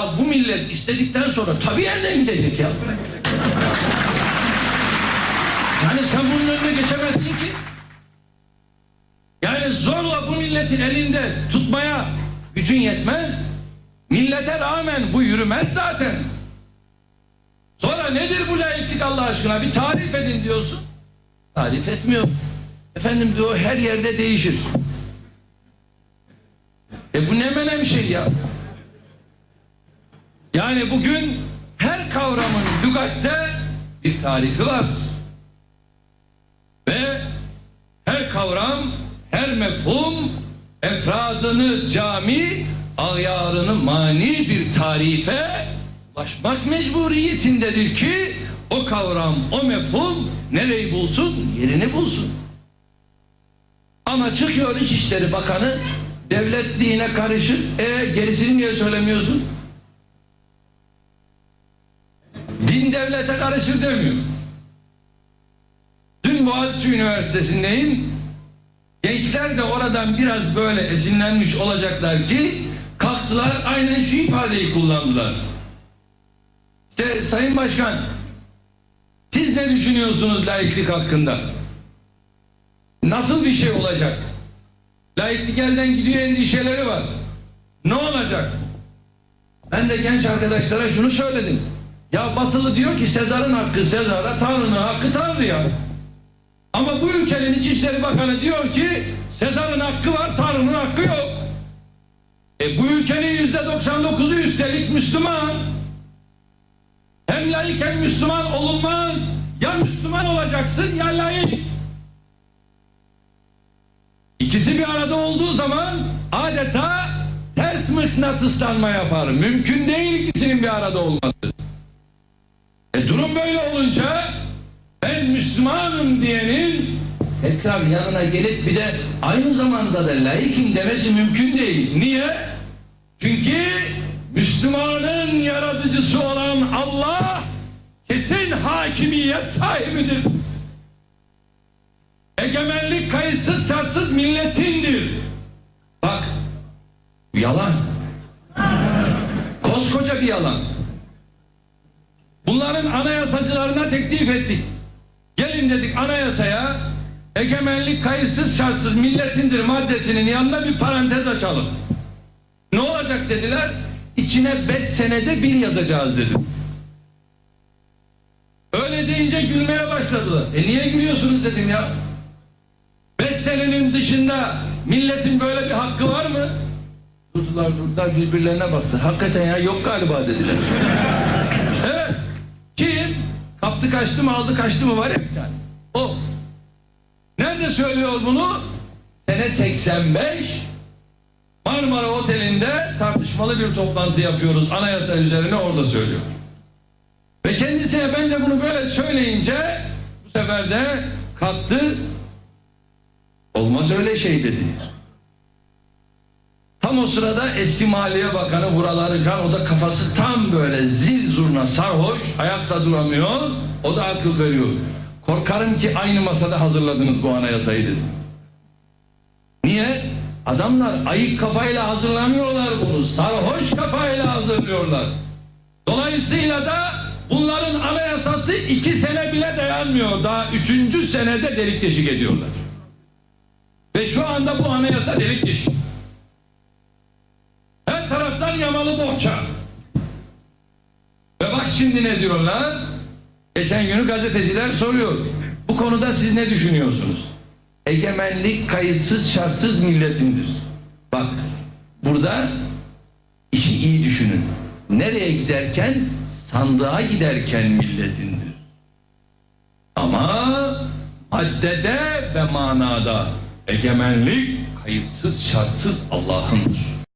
Ya bu millet istedikten sonra tabii yerden gidecek ya. Yani sen bunun önüne geçemezsin ki. Yani zorla bu milletin elinde tutmaya gücün yetmez. Millete rağmen bu yürümez zaten. Sonra nedir bu laiklik Allah aşkına? Bir tarif edin diyorsun. Tarif etmiyor. Efendim diyor her yerde değişir. E bu ne menem şey ya? Yani bugün her kavramın lügatte bir tarifi var. Ve her kavram, her mefhum efradını cami, ayarını mani bir tarife ulaşmak mecburiyetindedir ki o kavram, o mefhum nereyi bulsun? Yerini bulsun. Ama çıkıyor İçişleri Bakanı devletliğine karışır. E gerisini niye söylemiyorsun? Devlete karışır demiyor. Dün Boğaziçi Üniversitesi'ndeyim. Gençler de oradan biraz böyle esinlenmiş olacaklar ki kalktılar aynen şu ifadeyi kullandılar. İşte Sayın Başkan siz ne düşünüyorsunuz laiklik hakkında? Nasıl bir şey olacak? Laiklik elden gidiyor endişeleri var. Ne olacak? Ben de genç arkadaşlara şunu söyledim. Ya Batılı diyor ki Sezar'ın hakkı Sezar'a, Tanrı'nın hakkı Tanrı'ya. Ama bu ülkenin İçişleri Bakanı diyor ki Sezar'ın hakkı var, Tanrı'nın hakkı yok. E bu ülkenin yüzde 99'u üstelik Müslüman. Hem laik hem Müslüman olunmaz. Ya Müslüman olacaksın ya laik. İkisi bir arada olduğu zaman adeta ters mıknatıslanma yapar. Mümkün değil ikisinin bir arada olması. Durum böyle olunca ben Müslümanım diyenin tekrar yanına gelip bir de aynı zamanda da laikim demesi mümkün değil. Niye? Çünkü Müslümanın yaratıcısı olan Allah kesin hakimiyet sahibidir. Egemenlik kayıtsız şartsız milletindir. Bak yalan. Koskoca bir yalan. Bunların anayasacılarına teklif ettik. Gelin dedik anayasaya egemenlik kayıtsız şartsız milletindir maddesinin yanına bir parantez açalım. Ne olacak dediler? İçine beş senede bir yazacağız dedim. Öyle deyince gülmeye başladılar. E niye gülüyorsunuz dedim ya. Beş senenin dışında milletin böyle bir hakkı var mı? Durdular durdular birbirlerine baktı. Hakikaten ya yok galiba dediler. Kaptı kaçtı mı aldı kaçtı mı var ya bir tane. O. Nerede söylüyor bunu? Sene 85 Marmara Oteli'nde tartışmalı bir toplantı yapıyoruz. Anayasa üzerine orada söylüyor. Ve kendisine ben de bunu böyle söyleyince bu sefer de kalktı olmaz öyle şey dedi. Tam o sırada eski Maliye Bakanı Vural Arıkan o da kafası tam böyle zil zurna sarhoş ayakta duramıyor o da akıl veriyor. Korkarım ki aynı masada hazırladınız bu anayasayı dedi. Niye? Adamlar ayık kafayla hazırlamıyorlar bunu. Sarhoş kafayla hazırlıyorlar. Dolayısıyla da bunların anayasası iki sene bile dayanmıyor. Daha üçüncü senede delik deşik ediyorlar. Ve şu anda bu anayasa delik deşik. Bohça. Ve bak şimdi ne diyorlar? Geçen günü gazeteciler soruyor. Bu konuda siz ne düşünüyorsunuz? Egemenlik kayıtsız şartsız milletindir. Bak burada işi iyi düşünün. Nereye giderken? Sandığa giderken milletindir. Ama maddede ve manada egemenlik kayıtsız şartsız Allah'ındır.